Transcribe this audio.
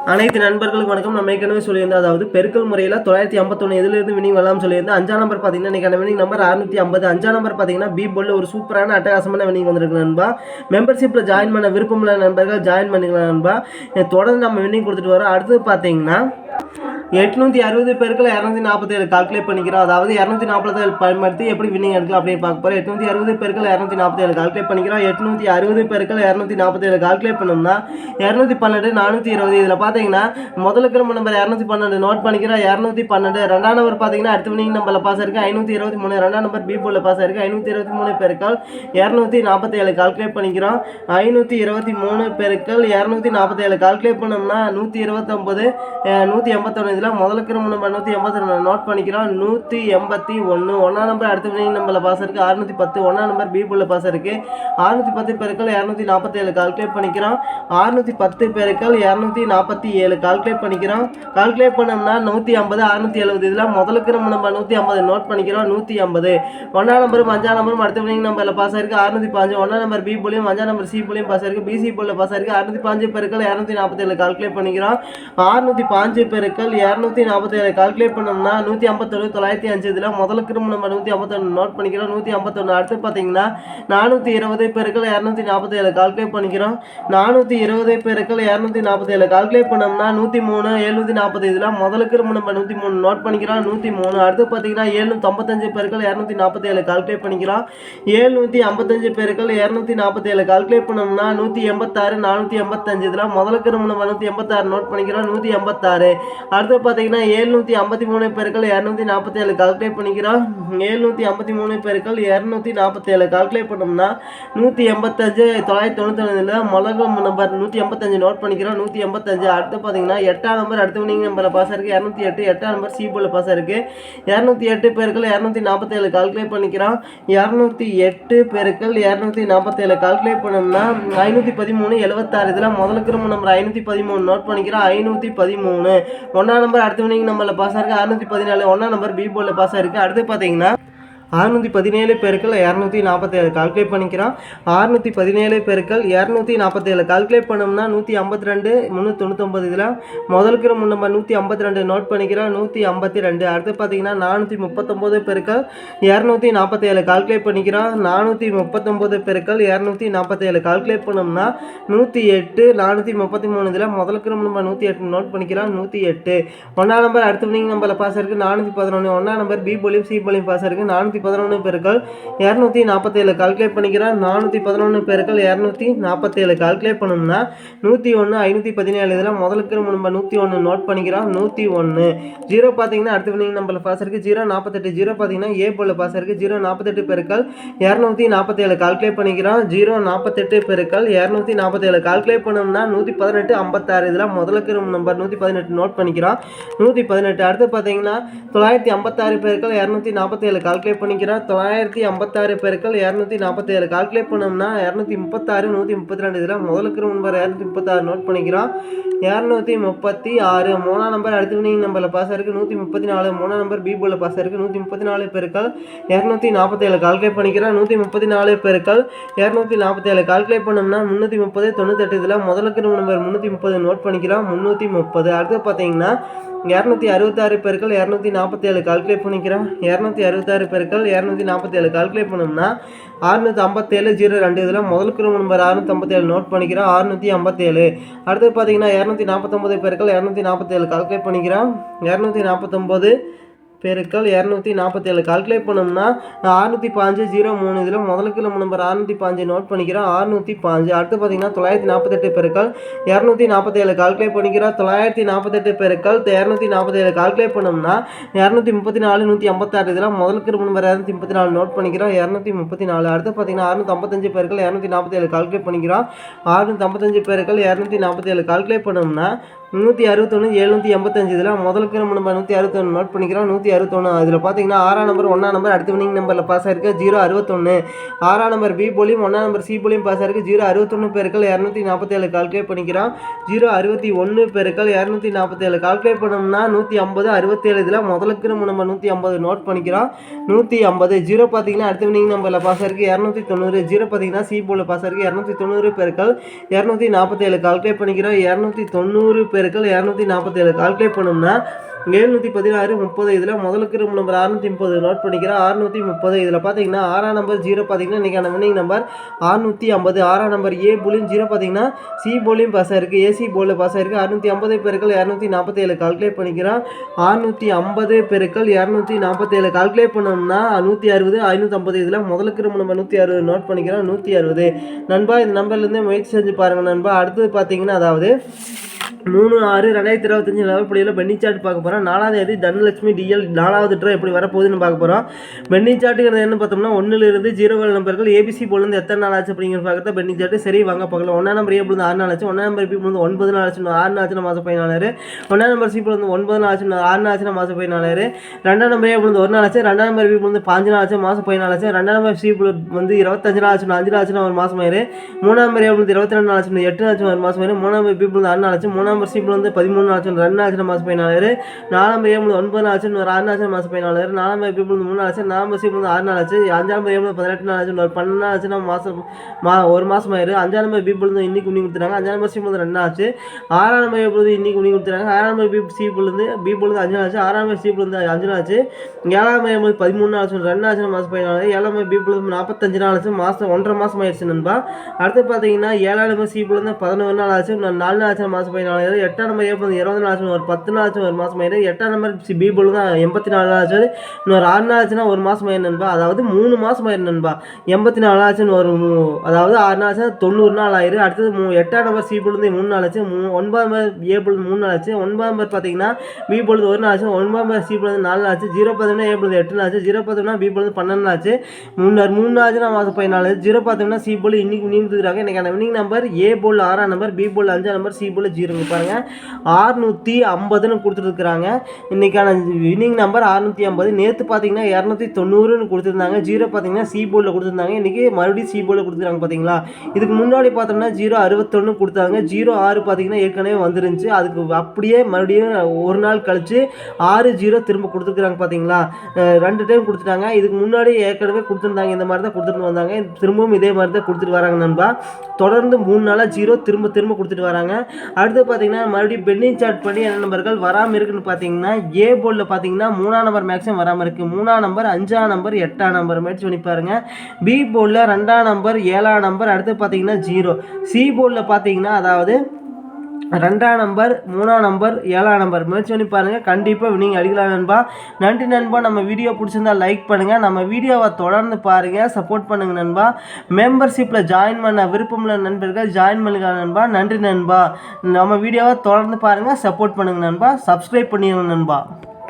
அனைத்து நண்பர்களுக்கு வணக்கம். நம்ம ஏற்கனவே சொல்லியிருந்தோம் அதாவது பெருக்கல் முறையில் தொள்ளாயிரத்தி ஐம்பத்தொன்று இதிலிருந்து வினிங் வரலாம்னு சொல்லியிருந்தோம். அஞ்சாம் நம்பர் பார்த்தீங்கன்னா இன்னைக்கான வினிங் நம்பர் அறுநூற்றி ஐம்பது. அஞ்சாம் நம்பர் பார்த்தீங்கன்னா பி போல்ல ஒரு சூப்பரான அட்டகாசமான வினிங் வந்திருக்கு நண்பா. மெம்பர்ஷிப்பில் ஜாயின் பண்ண விருப்பமுள்ள நண்பர்கள் ஜாயின் பண்ணிக்கலாம் நண்பா. தொடர்ந்து நம்ம வினிங் கொடுத்துட்டு வரோம். அடுத்து பார்த்தீங்கன்னா எட்நூற்றி அறுபது பேருக்குள்ள இரநூத்தி நாற்பத்தேழு கால்குலேட் பண்ணிக்கிறோம். அதாவது இரநூத்தி நாற்பத்தேழு பயன்படுத்தி எப்படி வின்னிங் எடுக்கலாம் அப்படின்னு பார்க்க போகிறோம் எட்நூற்றி அறுபது பேருக்குள்ள இரநூத்தி நாற்பத்தேழு கால்குலேட் பண்ணிக்கிறோம். எட்நூற்றி அறுபது பேருக்குள்ள இரநூத்தி நாற்பத்தேழு கால்குலேட் பண்ணோம்னா இரநூத்தி பன்னெண்டு நானூற்றி இருபது இதில் பார்த்தீங்கன்னா முதல் கிரம நம்பர் இரநூத்தி பன்னெண்டு நோட் பண்ணிக்கிறோம். இரநூத்தி பன்னெண்டு ரெண்டாம் நம்பர் பார்த்தீங்கன்னா அடுத்த வினிங் நம்பரில் பாஸ் இருக்கு ஐநூற்றி இருபத்தி மூணு ரெண்டாம் நம்பர் பி போல பாஸ் இருக்கு ஐநூற்றி இருபத்தி மூணு பேருக்கள் இரநூத்தி நாற்பத்தேழு கால்குலேட் பண்ணிக்கிறோம். ஐநூற்றி இருபத்தி மூணு பெருக்கள் இரநூத்தி நாற்பத்தேழு கால்குலேட் பண்ணோம்னா நூற்றி இருபத்தொம்பது நூற்றி எண்பத்தொன்று இதில் முதல்ல கிரம நம்பர் நூற்றி எண்பத்தி நோட் பண்ணிக்கிறோம். நூற்றி எண்பத்தி ஒன்று. ஒன்றாம் நம்பர் அடுத்த வினிங் நம்பரில் பாஸ் இருக்குது அறுநூற்றி பத்து. ஒன்றாம் நம்பர் பி புள்ள பாஸ் இருக்குது அறுநூற்றி பத்து பெருக்கள் இரநூத்தி நாற்பத்தேழு. கால்குலேட் பண்ணிக்கிறோம். அறுநூற்றி பத்து பெருக்கள் இரநூத்தி நாற்பத்தி ஏழு கால்குலேட் பண்ணிக்கிறோம். கால்குலேட் பண்ணோம்னா நூற்றி ஐம்பது அறுநூற்றி எழுபது. இதில் முதலுக்கு நம்ம நம்ம நூற்றி ஐம்பது. நோட் பண்ணிக்கிறோம். நூற்றி ஐம்பது. ஒன்றாம் நம்பரும் அஞ்சாம் நம்பரும் அடுத்த வினிங் நம்பரில் பாஸ் ஆயிருக்கு அறுநூற்றி பாஞ்சு ஒன்றாம் நம்பர் பி புள்ளியும் அஞ்சாம் நம்பர் சி புள்ளியும் பாஸ் ஆயிருக்கு பிசி புள்ள பாஸ் ஆயிருக்கு அறுநூற்றி பாஞ்சு பெருக்கள் இரநூத்தி நாற்பத்தேழு. கால்குலேட் பண்ணிக்கிறோம். அறுநூற்றி பாஞ்சு பெருக்கள் இரநூத்தி நாற்பத்தேழு கால்குலேட் பண்ணோம்னா நூற்றி ஐம்பத்தொன்று தொள்ளாயிரத்தி அஞ்சு இதில் முதலுக்கு நம்ம நூற்றி ஐம்பத்தொன்று நோட் பண்ணிக்கிறோம். நூற்றி ஐம்பத்தொன்று அடுத்து பார்த்தீங்கன்னா நானூற்றி இருபது பெருக்கள் இரநூத்தி நாற்பத்தேழு கால்குலேட் பண்ணிக்கிறோம். நானூற்றி இருபது பெருக்கள் இரநூத்தி நாற்பத்தேழு கால்குலேட் பண்ணோம்னா நூற்றி மூணு எழுநூற்றி நாற்பது இதில் முதலுக்கு நம்ம நூற்றி மூணு நோட் பண்ணிக்கிறோம். நூற்றி மூணு அடுத்து பார்த்தீங்கன்னா ஏழ்நூற்றி ஐம்பத்தஞ்சு பெருக்கள் இரநூத்தி நாற்பத்தேழு கால்குலேட் பண்ணிக்கிறோம். ஏழ்நூற்றி ஐம்பத்தஞ்சு பெருக்கள் இரநூத்தி நாற்பத்தேழு கால்குலேட் பண்ணோம்னா நூற்றி எண்பத்தாறு நானூற்றி எண்பத்தஞ்சு இதில் முதலுக்கு நம்ம நூற்றி எண்பத்தாறு நோட் பண்ணிக்கிறோம். நூற்றி எண்பத்தாறு அடுத்து பார்த்தீங்கன்னா ஏழ்நூற்றி ஐம்பத்தி மூணு பேருக்கள் இரநூத்தி நாற்பத்தேழு கால்குலேட் பண்ணிக்கிறோம். ஏழ்நூற்றி ஐம்பத்தி மூணு பேருக்கள் இரநூத்தி நாற்பத்தி ஏழு கால்குலேட் பண்ணோம்னா நூற்றி எண்பத்தஞ்சு தொள்ளாயிரத்தி தொண்ணூத்தொன்னில் முதல் நம்பர் நூற்றி எண்பத்தஞ்சு நோட் பண்ணிக்கிறோம். நூற்றி எண்பத்தஞ்சு அடுத்து பார்த்தீங்கன்னா எட்டாம் நம்பர் அடுத்த வினிங் நம்பரில் பாஸ் இருக்குது இரநூத்தி எட்டு எட்டாம் நம்பர் சி பாஸ் இருக்குது இரநூத்தி எட்டு பேருக்கள் இரநூத்தி நாற்பத்தேழு கால்குலேட் பண்ணிக்கிறோம். இரநூத்தி எட்டு பெருக்கள் இரநூத்தி நாற்பத்தேழு கால்குலேட் பண்ணோம்னா ஐநூற்றி பதிமூணு எழுபத்தாறு இதில் முதலுக்கு நம்பர் ஐநூற்றி பதிமூணு நோட் பண்ணிக்கிறோம். ஐநூற்றி பதிமூணு. ஒன்றாம் நம்பர் அடுத்த வினிங் நம்மள பாஸ் ஆயிருக்கு அறுநூற்றி பதினாலு ஒன்றாம் நம்பர் பி போர்டில் பாஸ் ஆயிருக்கு அடுத்து பார்த்தீங்கன்னா அறுநூற்றி பதினேழு பேருக்கள் இரநூத்தி நாற்பத்தேழு கால்குலேட் பண்ணிக்கிறான் அறுநூற்றி பதினேழு பெருக்கள் இரநூத்தி நாற்பத்தேழு கால்குலேட் பண்ணோம்னா நூற்றி ஐம்பத்தி ரெண்டு முந்நூற்றி தொண்ணூத்தொம்பது இதில். முதலுக்கு நம்ம நூற்றி ஐம்பத்தி ரெண்டு நோட் பண்ணிக்கிறோம். நூற்றி ஐம்பத்தி ரெண்டு. அடுத்து பார்த்தீங்கன்னா நானூற்றி முப்பத்தொம்போது பெருக்கள் இரநூத்தி நாற்பத்தேழு கால்குலேட் பண்ணிக்கிறோம். நானூற்றி முப்பத்தொம்போது பெருக்கள் இரநூத்தி நாற்பத்தேழு கால்குலேட் பண்ணோம்னா நூற்றி எட்டு நானூற்றி முப்பத்தி மூணு இதில். முதலுக்கு நம்ம நூற்றி எட்டு நோட் பண்ணிக்கிறோம். நூற்றி எட்டு. ஒன்றாம் நம்பர் அடுத்த வினிங் நம்பரில் பாஸ் இருக்குது நானூற்றி பதினொன்று ஒன்றாம் நம்பர் பி போலியும் சி போலியும் பாஸ் இருக்குது நானூற்றி பதினொன்று பெருக்கள். இரநூத்தி நாற்பத்தேழு கால்குலேட் பண்ணிக்கிறேன். நானூற்றி பதினொன்று பெருக்கள் இரநூத்தி நாற்பத்தேழு கால்குலேட் பண்ணோம்னா நூற்றி ஒன்று ஐநூற்றி பதினேழு இதில் முதலுக்கு நம்ம நூற்றி ஒன்று நோட் பண்ணிக்கிறோம். நூற்றி ஒன்று ஜீரோ பார்த்தீங்கன்னா அடுத்த வினிங் நம்பரில் பாஸ் இருக்குது ஜீரோ நாற்பத்தெட்டு ஜீரோ பார்த்தீங்கன்னா ஏ போல பாஸ் இருக்குது ஜீரோ நாற்பத்தெட்டு பெருக்கள் இரநூத்தி நாற்பத்தேழு கால்குலேட் பண்ணிக்கிறோம். ஜீரோ நாற்பத்தெட்டு பெருக்கள் இரநூத்தி நாற்பத்தேழு கால்குலேட் பண்ணோம்னா நூற்றி பதினெட்டு ஐம்பத்தாறு இதில் முதலுக்கு நம்பர் நூற்றி பதினெட்டு நோட் பண்ணிக்கிறோம். நூற்றி பதினெட்டு. அடுத்து பார்த்தீங்கன்னா தொள்ளாயிரத்தி ஐம்பத்தாறு பெருக்கள் இரநூத்தி நாற்பத்தேழு கால்குலேட் பண்ணிக்கிறோம் தொள்ளாயிரத்தி ஐம்பத்தாறு பெருக்கள் இரநூத்தி நாற்பத்தேழு கால்குலேட் பண்ணோம்னா இரநூத்தி முப்பத்தாறு நூற்றி முப்பத்தி ரெண்டு இதில் முதலுக்கு நம்பர் இரநூத்தி முப்பத்தாறு நோட் பண்ணிக்கிறோம். இரநூத்தி முப்பத்தி ஆறு மூணாம் நம்பர் அடுத்து வினிங் நம்பரில் பாஸ் இருக்குது நூற்றி முப்பத்தி நாலு மூணாம் நம்பர் பி போல பாஸ் இருக்குது நூற்றி முப்பத்தி நாலு பெருக்கள் இரநூத்தி நாற்பத்தேழு கால்குலேட் பண்ணிக்கிறோம் நூற்றி முப்பத்தி நாலு பெருக்கள் இரநூத்தி நாற்பத்தேழு கால்குலேட் பண்ணோம்னா முந்நூற்றி முப்பது தொண்ணூத்தெட்டு இதில் முதலுக்கு நம்பர் முந்நூற்றி முப்பது நோட் பண்ணிக்கிறோம். முந்நூற்றி முப்பது. அடுத்து பார்த்தீங்கன்னா இரநூத்தி அறுபத்தாறு பெருக்கள் இரநூத்தி நாற்பத்தேழு கால்குலேட் பண்ணிக்கிறோம் இரநூத்தி அறுபத்தாறு பெருக்கள் இரநூத்தி நாற்பத்தேழு கால்குலேட் பண்ணோம்னா அறுநூற்றி ஐம்பத்தேழு ஜீரோ ரெண்டு. இதில் முதலுக்கு நம்பர் அறுநூற்றி ஐம்பத்தேழு நோட் பண்ணிக்கிறோம் அறுநூற்றி ஐம்பத்தேழு. அடுத்து பார்த்தீங்கன்னா இரநூத்தி நாற்பத்தொம்பது பெருக்கள் இரநூத்தி நாற்பத்தேழு கால்குலேட் பண்ணிக்கிறோம் இரநூத்தி நாற்பத்தொம்போது பெருக்கள் இரநூத்தி நாற்பத்தேழு. கால்குலேட் பண்ணோம்னா அறுநூற்றி பாஞ்சு ஜீரோ மூணு. இதில் முதலுக்கு நம்ம நம்பர் அறுநூற்றி பாஞ்சு நோட் பண்ணிக்கிறோம். அறுநூற்றி பாஞ்சு. அடுத்து பார்த்தீங்கன்னா தொள்ளாயிரத்தி நாற்பத்தெட்டு பெருக்கள் இரநூத்தி நாற்பத்தேழு. கால்குலேட் பண்ணிக்கிறோம். தொள்ளாயிரத்தி நாற்பத்தெட்டு பெருக்கள் இரநூத்தி நாற்பத்தேழு. கால்குலேட் பண்ணோம்னா இரநூத்தி முப்பத்தி நாலு நூற்றி ஐம்பத்தாறு. இதில் முதலுக்கு நம்ம நம்பர் இரநூத்தி முப்பத்தி நாலு நோட் பண்ணிக்கிறோம். இரநூத்தி முப்பத்தி நாலு. அடுத்து பார்த்தீங்கன்னா அறுநூத்தி ஐம்பத்தஞ்சு பெருக்கள் இரநூத்தி நாற்பத்தேழு. கால்குலேட் பண்ணிக்கிறோம். அறுநூத்தி ஐம்பத்தஞ்சு பெருக்கள் இரநூத்தி நாற்பத்தேழு. கால்குலேட் பண்ணோம்னா நூற்றி அறுபத்தொன்று எழுநூற்றி எண்பத்தஞ்சு இதில் முதலுக்கு நம்ம நம்ம நூற்றி அறுபத்தொன்று நோட் பண்ணிக்கிறோம். நூற்றி அறுபத்தொன்று அதில் பார்த்தீங்கன்னா ஆறாம் நம்பர் ஒன்றாம் நம்பர் அடுத்த வினிங் நம்பரில் பாஸ் ஆயிருக்கு ஜீரோ அறுபத்தொன்று ஆறாம் நம்பர் பி போலியும் ஒன்றாம் நம்பர் சி போலியும் பாஸ் ஆயிருக்கு ஜீரோ அறுபத்தொன்று பேருக்கள் இரநூத்தி நாற்பத்தேழு கால்குலேட் பண்ணிக்கிறோம். ஜீரோ அறுபத்தி ஒன்று பேருக்கள் இரநூத்தி நாற்பத்தேழு கால்குலேட் பண்ணோம்னா நூற்றி ஐம்பது அறுபத்தேழு இதில் முதலுக்கு நம்ம நம்ம நூற்றி ஐம்பது நோட் பண்ணிக்கிறோம். நூற்றி ஐம்பது ஜீரோ பார்த்தீங்கன்னா அடுத்த வினிங் நம்பரில் பாஸ் ஆயிருக்கு இரநூத்தி தொண்ணூறு. ஜீரோ பார்த்தீங்கன்னா சி போலில் பாஸ் ஆயிருக்கு இரநூத்தி தொண்ணூறு பேருக்கள் இரநூத்தி நாற்பத்தேழு கால்குலேட் பண்ணிக்கிறோம். இரநூத்தி தொண்ணூறு பெருக்கள் இரநூத்தி நாற்பத்தேழு கால்குலேட் பண்ணோம்னா எழுநூற்றி பதினாறு முப்பது இதில் முதலுக்கு ரூம் நம்பர் அறுநூற்றி முப்பது. நோட் பண்ணிக்கிறேன். அறுநூற்றி முப்பது இதில் பார்த்தீங்கன்னா ஆறாம் நம்பர் ஜீரோ பார்த்தீங்கன்னா இன்றைக்கான வின்னிங் நம்பர் அறுநூற்றி ஐம்பது. ஆறாம் நம்பர் ஏ போலியும் ஜீரோ பார்த்தீங்கன்னா சி போலியும் பாஸ் ஆயிருக்கு. ஏசி போலில் பாஸ் ஆயிருக்கு. அறுநூற்றி ஐம்பது பெருக்கள் இரநூத்தி நாற்பத்தேழு. கால்குலேட் பண்ணிக்கிறோம் அறுநூற்றி ஐம்பது பெருக்கள் இரநூத்தி நாற்பத்தேழு. கால்குலேட் பண்ணோம்னா நூற்றி அறுபது ஐநூற்றம்பது இதில் முதலுக்கு ரூம் நம்பர் நூற்றி அறுபது. நோட் பண்ணிக்கிறோம் நூற்றி அறுபது. நண்பா இந்த நம்பர்லேருந்து முயற்சி செஞ்சு பாருங்கள் நண்பா. அடுத்தது பார்த்தீங்கன்னா அதாவது மூணு ஆறு ரெண்டாயிரத்தி இருபத்தஞ்சி லெவல் படியில் பென்னி சார்ட் பார்க்க போகிறோம் நாலாவது தேதி தனலட்சுமி டிஎல் நாலாவது ட்ரா எப்படி வரப்போகுதுன்னு பார்க்க போகிறோம் பெண்டிங் சார்ட்டுங்கிறது என்ன பார்த்தோம்னா ஒன்றுலேருந்து ஜீரோ வேல் நம்பர்கள் ஏபிசி போலேருந்து எத்தனை நாள் ஆச்சு அப்படிங்கிறது பார்க்குறது பெண்டிங் சார்ட்டு சரி வாங்க பார்க்கலாம் ஒன்றா நம்பர் ஏ பொழுது ஆறு நாள் ஆச்சு ஒன்றா நம்பர் பி பொழுது ஒன்பது நாள் ஆச்சு ஆறு நாள் ஆச்சு மாதம் பதினாலு ஒன்றா நம்பர் சி பொழுது ஒன்பது நாள் ஆச்சு ஆறு நாள் ஆச்சு மாதம் பதினாலு ரெண்டாம் நம்பர் ஏ பொழுது ஒரு நாள் ஆச்சு ரெண்டாம் நம்பர் பி பொழுது பாஞ்சு நாள் ஆச்சு மாதம் பதினாலு ஆச்சு ரெண்டாம் நம்பர் சி வந்து இருபத்தஞ்சு நாள் ஆச்சு அஞ்சு நாள் ஆச்சு ஒரு மாதம் ஆயிரு மூணாம் நம்பர் ஏ பொழுது இருபத்தி ரெண்டு நாள் ஆச்சு எட்டு நாள் ஆச்சு ஒரு மாதம் ஆயிரு மூணாம் நம்பர் பி பொழுது ஆறு நாள் ஆச்சு மூணாம் நம்பர் சி பொழுது பதிமூணு நாள் ஆச்சு ரெண்டு நாள் ஆச்சு மாதம் பதினாலு நாலாம் நம்பர் ஏ ஒன்பது நாள் ஆச்சு ஒரு ஆறு நாள் மாதம் பதினாலு நாலாம் நம்பர் மூணு நாள் ஆச்சு நாலாம் நம்பர் சி ஆறு நாள் ஆச்சு அஞ்சாம் நம்பர் பதினெட்டு நாள் ஆச்சு ஒரு பன்னெண்டு நாள் ஆச்சுன்னா மாதம் மா ஒரு மாதம் ஆயிரு. அஞ்சாம் நம்பர் பி பொழுது இன்னைக்கு உண்ணி கொடுத்துறாங்க அஞ்சாம் நம்பர் பொழுது ரெண்டு நாள் ஆச்சு. ஆறாம் நம்பர் பொழுது இன்னைக்கு உண்ணி கொடுத்துறாங்க ஆறாம் நம்பர் பி சி பொழுது பி பொழுது அஞ்சு நாள் ஆச்சு. ஆறாம் நம்பர் சி பொழுது அஞ்சு நாள் ஆச்சு. ஏழாம் நம்பர் பொழுது பதிமூணு நாள் ஆச்சு ரெண்டு நாள் ஆச்சு மாதம் பதினாலு. ஏழாம் நம்பர் பி பொழுது நாற்பத்தஞ்சு நாள் ஆச்சு. மாதம் ஒன்றரை மாதம் ஆயிடுச்சு நண்பா. அடுத்து பார்த்தீங்கன்னா ஏழாம் நம்பர் சி பொழுது பதினொன்று நாள் ஆச்சு நாலு நாள் ஆச்சு மாதம் பதினாலு எட்டாம் நம்பர் பொழுது இருபது நாள் ஆச்சு ஒரு பத்து நாள் ஆச்சு ஒரு மாதம் ஆயிரு எட்டாம் நம்பர் சி பி தான். எண்பத்தி நாலு ஆச்சு இன்னொரு ஆறு நாள் ஆச்சுன்னா ஒரு மாதம் ஆயிரு நண்பா. அதாவது மூணு மாதம் ஆயிரு நண்பா. எண்பத்தி நாலு ஆச்சுன்னு ஒரு அதாவது ஆறு நாள் ஆச்சுன்னா தொண்ணூறு நாள் ஆயிரு. அடுத்தது மூ எட்டாம் நம்பர் சி பொழுது மூணு நாள் ஆச்சு. மூ ஒன்பதாம் நம்பர் ஏ பொழுது மூணு நாள் ஆச்சு. ஒன்பதாம் நம்பர் பார்த்தீங்கன்னா பி பொழுது ஒரு நாள் ஆச்சு. ஒன்பதாம் நம்பர் சி பொழுது நாலு நாள் ஆச்சு. ஜீரோ பார்த்தோம்னா ஏ பொழுது எட்டு நாள் ஆச்சு. ஜீரோ பார்த்தோம்னா பி பொழுது பன்னெண்டு நாள் ஆச்சு. மூணு மூணு நாள் ஆச்சுன்னா மாதம் பதினாலு. ஜீரோ பார்த்தோம்னா சி போல் இன்னைக்கு நீந்துக்கிறாங்க இன்னைக்கான வினிங் நம்பர் ஏ போல் ஆறாம் நம்பர் பி போல் அஞ்சாம் நம்பர் சி போல் ஜீரோங்க பாருங்கள் ஆறுநூற்றி ஐம்பதுன்னு கொடுத்துருக்குறாங்க. இன்றைக்கான ஈவினிங் நம்பர் அறுநூற்றி ஐம்பது. நேற்று பார்த்தீங்கன்னா இரநூத்தி தொண்ணூறுன்னு கொடுத்துருந்தாங்க. ஜீரோ பார்த்தீங்கன்னா சி போர்டில் கொடுத்துருந்தாங்க. இன்றைக்கி மறுபடியும் சி போர்டில் கொடுத்துருக்காங்க பார்த்தீங்களா இதுக்கு முன்னாடி பார்த்தோம்னா ஜீரோ அறுபத்தொன்று கொடுத்தாங்க. ஜீரோ ஆறு பார்த்தீங்கன்னா ஏற்கனவே வந்துருந்துச்சு. அதுக்கு அப்படியே மறுபடியும் ஒரு நாள் கழித்து ஆறு ஜீரோ திரும்ப கொடுத்துருக்குறாங்க பார்த்தீங்களா ரெண்டு டைம் கொடுத்துட்டாங்க. இதுக்கு முன்னாடி ஏற்கனவே கொடுத்துருந்தாங்க. இந்த மாதிரி தான் கொடுத்துட்டு வந்தாங்க. திரும்பவும் இதே மாதிரி தான் கொடுத்துட்டு வராங்க நண்பா. தொடர்ந்து மூணு நாளாக ஜீரோ திரும்ப திரும்ப கொடுத்துட்டு வராங்க. அடுத்து பார்த்தீங்கன்னா மறுபடியும் பெண்டிங் சார்ட் பண்ணி என்ன நம்பர்கள் வராமல் இருக்குன்னு பார்த்தீங்கன்னா ஏ போர்டில் பார்த்தீங்கன்னா மூணாம் நம்பர் மேக்ஸிமம் வராமல் இருக்குது மூணாம் நம்பர் அஞ்சாம் நம்பர் எட்டாம் நம்பர் மேட்ச் பண்ணி பாருங்க. பி போர்டில் ரெண்டாம் நம்பர் ஏழாம் நம்பர் அடுத்து பார்த்தீங்கன்னா ஜீரோ சி போர்டில் பார்த்தீங்கன்னா அதாவது ரெண்டாம் நம்பர் மூணாம் நம்பர் ஏழாம் நம்பர். முயற்சி பண்ணி பாருங்கள் கண்டிப்பாக நீங்கள் அடிக்கலாம் நண்பா. நன்றி நண்பா. நம்ம வீடியோ பிடிச்சிருந்தா லைக் பண்ணுங்கள் நம்ம வீடியோவை தொடர்ந்து பாருங்கள் சப்போர்ட் பண்ணுங்கள் நண்பா. மெம்பர்ஷிப்பில் ஜாயின் பண்ண விருப்பமுள்ள நண்பர்கள் ஜாயின் பண்ணுங்க நண்பா. நன்றி நண்பா. நம்ம வீடியோவை தொடர்ந்து பாருங்கள் சப்போர்ட் பண்ணுங்கள் நண்பா. சப்ஸ்கிரைப் பண்ணிடுங்க நண்பா.